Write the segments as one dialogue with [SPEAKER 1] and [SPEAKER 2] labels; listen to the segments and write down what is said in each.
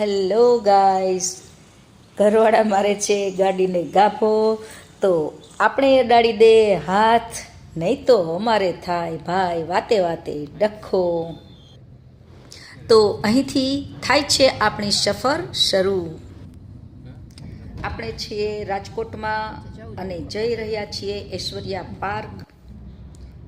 [SPEAKER 1] Hello guys ઘરવાળા મારે છે, ગાડીને ગાફો તો આપણે અડાડી દે હાથ, નહીં તો અમારે થાય ભાઈ વાતે વાતે ડખો. તો અહીંથી થાય છે આપણી સફર શરૂ. આપણે છીએ રાજકોટમાં અને જઈ રહ્યા છીએ ઐશ્વર્યા પાર્ક.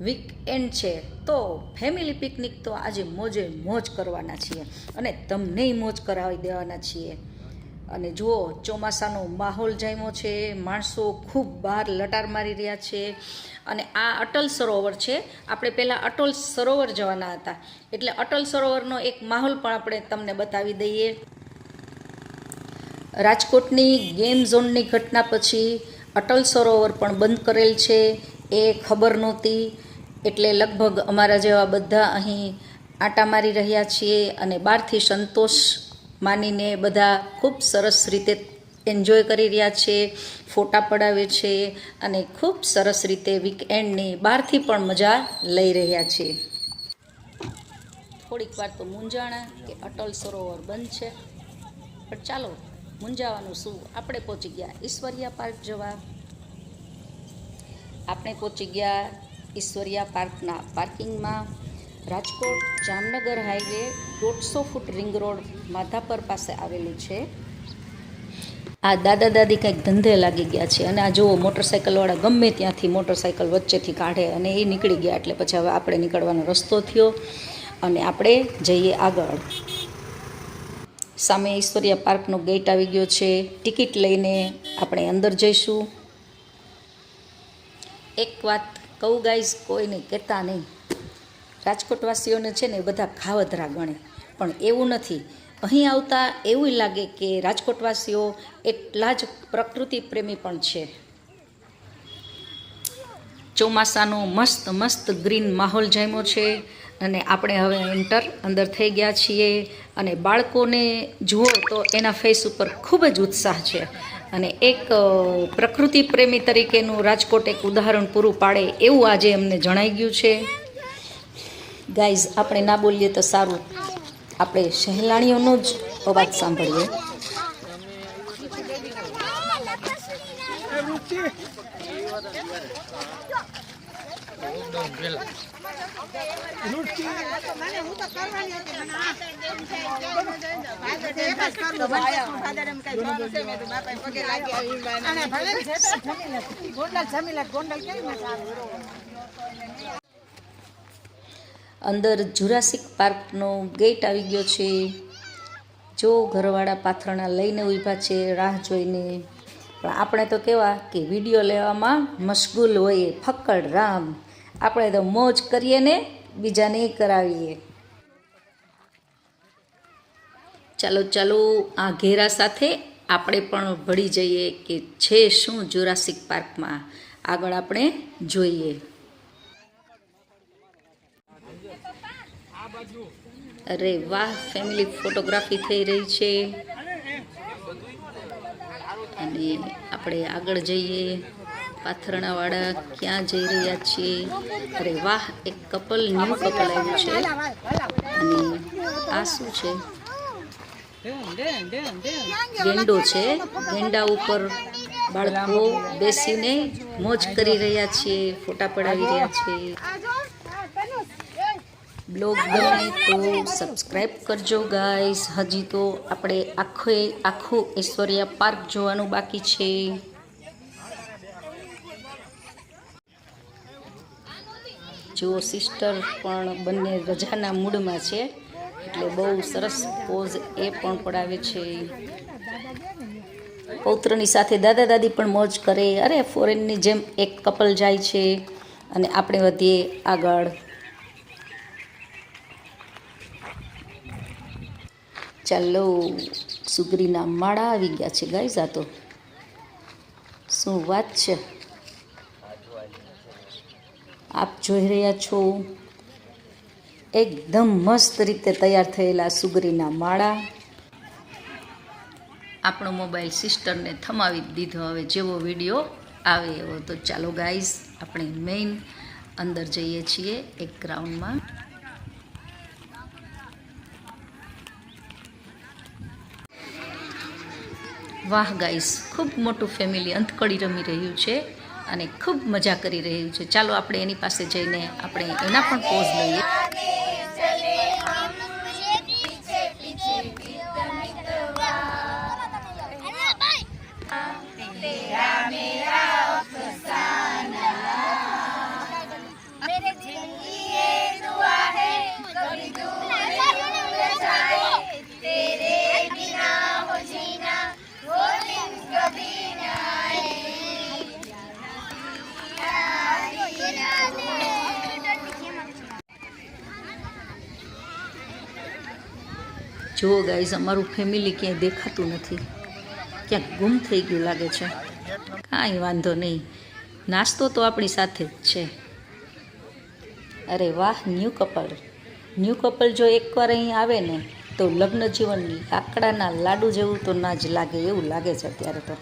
[SPEAKER 1] વીકએન્ડ છે. તો ફેમિલી પિકનિક તો આજે મોજે મોજ કરવાના છીએ અને તમને મોજ કરાવી દેવાના છીએ. અને જુઓ, ચોમાસાનો માહોલ જામ્યો છે, માણસો ખૂબ બહાર લટાર મારી રહ્યા છે અને આ અટલ સરોવર છે. આપણે પહેલાં અટલ સરોવર જવાના હતા. એટલે અટલ સરોવરનો એક માહોલ પણ આપણે તમને બતાવી દઈએ. રાજકોટની ગેમ ઝોનની ઘટના પછી અટલ સરોવર પણ બંધ કરેલ છે. એ ખબર નહોતી. એટલે લગભગ અમારા જેવા બધા અહીં આટા મારી રહ્યા છીએ અને બહારથી સંતોષ માનીને બધા ખૂબ સરસ રીતે એન્જોય કરી રહ્યા છે, ફોટા પડાવે છે અને ખૂબ સરસ રીતે વીકએન્ડની બહારથી પણ મજા લઈ રહ્યા છે. થોડીક વાર તો મૂંઝાણા કે અટલ સરોવર બંધ છે. પણ ચાલો, મૂંઝાવાનું શું? આપણે પહોંચી ગયા ઈશ્વરિયા પાર્ક જવા. આપણે પહોંચી ગયા ઈશ્વરિયા પાર્કના પાર્કિંગમાં. રાજકોટ જામનગર હાઈવે દોઢસો ફૂટ રિંગ રોડ માધાપર પાસે આવેલું છે. આ દાદા દાદી કંઈક ધંધે લાગી ગયા છે અને આ જુઓ મોટરસાઇકલવાળા ગમે ત્યાંથી મોટરસાઇકલ વચ્ચેથી કાઢે અને એ નીકળી ગયા એટલે પછી હવે આપણે નીકળવાનો રસ્તો થયો અને આપણે જઈએ આગળ. સામે ઈશ્વરિયા પાર્કનો ગેટ આવી ગયો છે. ટિકિટ લઈને આપણે અંદર જઈશું. એક વાત કહું ગાઈઝ કોઈને કહેતા નહીં. રાજકોટવાસીઓને છે ને બધા ખાવધરા ગણે. પણ એવું નથી. અહીં આવતા એવું લાગે કે રાજકોટવાસીઓ એટલા જ પ્રકૃતિ પ્રેમી પણ છે. ચોમાસાનો મસ્ત મસ્ત ગ્રીન માહોલ જામ્યો છે. અને આપણે હવે એન્ટર અંદર થઈ ગયા છીએ. અને બાળકોને જુઓ તો એના ફેસ ઉપર ખૂબ જ ઉત્સાહ છે. અને એક પ્રકૃતિ પ્રેમી તરીકેનું રાજકોટ એક ઉદાહરણ પૂરું પાડે એવું આજે અમને જણાઈ ગયું છે. ગાઈઝ આપણે ના બોલીએ તો સારું. આપણે સહેલાણીઓનો જ અવાજ સાંભળીએ. અંદર જુરાસિક પાર્કનો ગેટ આવી ગયો છે. જો ઘરવાળા પાથરણા લઈને ઊભા છે, રાહ જોઈને પણ આપણે તો કેવા કે વીડિયો લેવામાં મશગુલ હોઈએ ફક્કડ રામ. આપણે તો મોજ કરીએ ને બીજાને કરાવીએ. ચાલો ચાલો, આ ઘેરા સાથે આપણે પણ ભળી જઈએ કે છે શું જુરાસિક પાર્કમાં આગળ આપણે જોઈએ. અરે વાહ ફેમિલી ફોટોગ્રાફી થઈ રહી છે. અને આપણે આગળ જઈએ. પાથરણાવાળા ક્યાં જઈ રહ્યા છીએ? અરે વાહ, એક કપલ ન્યૂ કપલ આવ્યું છે. અને આ શું છે? ગેંડો છે. ગેંડા ઉપર બાળકો બેસીને મોજ કરી રહ્યા છીએ, ફોટા પડાવી રહ્યા છે બ્લોગ ગમે તો સબસ્ક્રાઈબ કરજો ગાઈસ હજી તો આપણે આખે, આખું ઐશ્વર્યા પાર્ક જોવાનું બાકી છે. જુઓ સિસ્ટર પણ બંને રજાના મૂડમાં છે, એટલે બહુ સરસ પોઝ એ પણ પડાવે છે. પૌત્રની સાથે દાદા દાદી પણ મોજ કરે. અરે ફોરેનની જેમ એક કપલ જાય છે. અને આપણે વધીએ આગળ. ચાલો, સુગરીના માળા આવી ગયા છે ગાઈઝ આ તો. શું વાત છે? આપ જોઈ રહ્યા છો? એકદમ મસ્ત રીતે તૈયાર થયેલા સુગરીના માળા. આપણો મોબાઈલ સિસ્ટરને થમાવી દીધો હવે જેવો વીડિયો આવે એવો. તો ચાલો ગાઈઝ આપણે મેઇન અંદર જઈએ છીએ એક ગ્રાઉન્ડમાં વાહ ગાઈસ, ખૂબ મોટું ફેમિલી અંતકડી રમી રહ્યું છે અને ખૂબ મજા કરી રહ્યું છે. ચાલો આપણે એની પાસે જઈને આપણે એના પણ પોઝ લઈએ. જુઓ ગાઈઝ અમારું ફેમિલી ક્યાંય દેખાતું નથી. ક્યાંક ગુમ થઈ ગયું લાગે છે. કાંઈ વાંધો નહીં. નાસ્તો તો આપણી સાથે જ છે. અરે વાહ ન્યૂ કપલ ન્યૂ કપલ જો એકવાર અહીં આવે ને, તો લગ્ન જીવનની આકડાના લાડુ જેવું તો ના જ લાગે, એવું લાગે છે અત્યારે તો.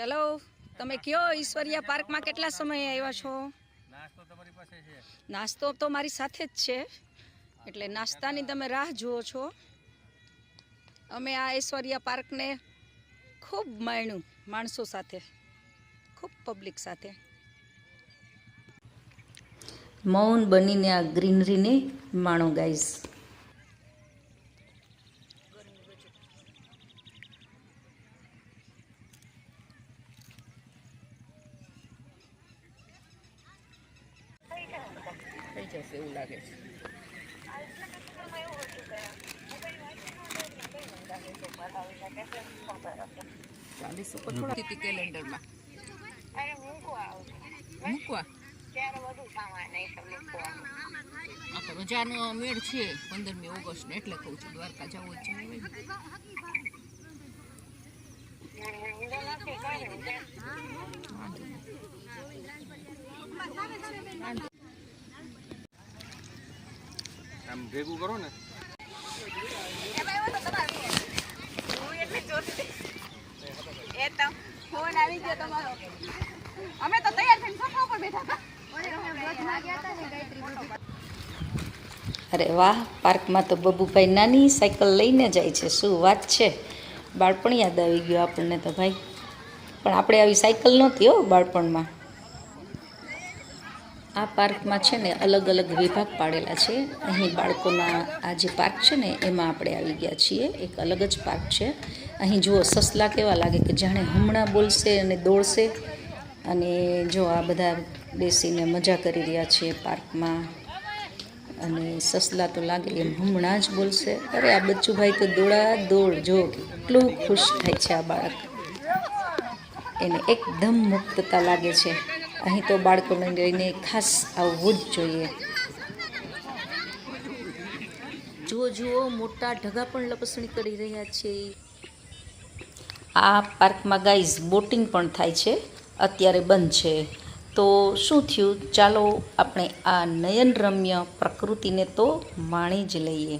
[SPEAKER 1] ચલો તમે કયો ઈશ્વરિયા પાર્કમાં કેટલા સમય આવ્યા છો?
[SPEAKER 2] નાસ્તો તમારી પાસે છે.
[SPEAKER 1] નાસ્તો તો મારી સાથે જ છે એટલે નાસ્તાની તમે રાહ જુઓ છો. અમે આ ઐશ્વર્યા પાર્કને ખૂબ માણ્યું માણસો સાથે ખૂબ પબ્લિક સાથે. મૌન બનીને આ ગ્રીનરીને માણો ગાઈઝ
[SPEAKER 2] જશે એવું લાગે છે. ચાલીસ ઉપર થોડા હતી કેલેન્ડરમાં.
[SPEAKER 3] મૂકવા.
[SPEAKER 2] રજાનો મેળ છે પંદરમી ઓગસ્ટ ને એટલે કહું છું, દ્વારકા જવું જ છે
[SPEAKER 3] નથી કર્યું
[SPEAKER 2] આમ ભેગું કરો ને.
[SPEAKER 4] ફોન આવી ગયો તમારો. અમે તો તૈયાર થઈને સોફા ઉપર બેઠા હતા.
[SPEAKER 1] અરે વાહ પાર્કમાં તો બબુભાઈ નાની સાયકલ લઈને જાય છે. શું વાત છે? બાળપણ યાદ આવી ગયું આપણને તો ભાઈ. પણ આપણે આવી સાયકલ નહોતી હો બાળપણમાં. આ પાર્કમાં છે ને અલગ અલગ વિભાગ પાડેલા છે. અહીં બાળકોના આ જે પાર્ક છે ને એમાં આપણે આવી ગયા છીએ. એક અલગ જ પાર્ક છે. અહીં જુઓ સસલા કેવા લાગે કે જાણે હમણાં બોલશે અને દોડશે. અને જો આ બધા બેસીને મજા કરી રહ્યા છે પાર્કમાં. અને સસલા તો લાગે એમ હમણાં જ બોલશે. અરે આ બચ્ચુભાઈ તો દોડા દોડ જો કેટલું ખુશ થાય છે આ બાળક. એને એકદમ મુક્તતા લાગે છે. અહીં તો બાળકોને લઈને ખાસ આવવું જ જોઈએ. જુઓ જુઓ મોટા ઢગા પણ લપસણી કરી રહ્યા છે. આ પાર્કમાં ગાઈઝ બોટિંગ પણ થાય છે. અત્યારે બંધ છે. તો શું થયું? ચાલો આપણે આ નયનરમ્ય પ્રકૃતિને તો માણી જ લઈએ.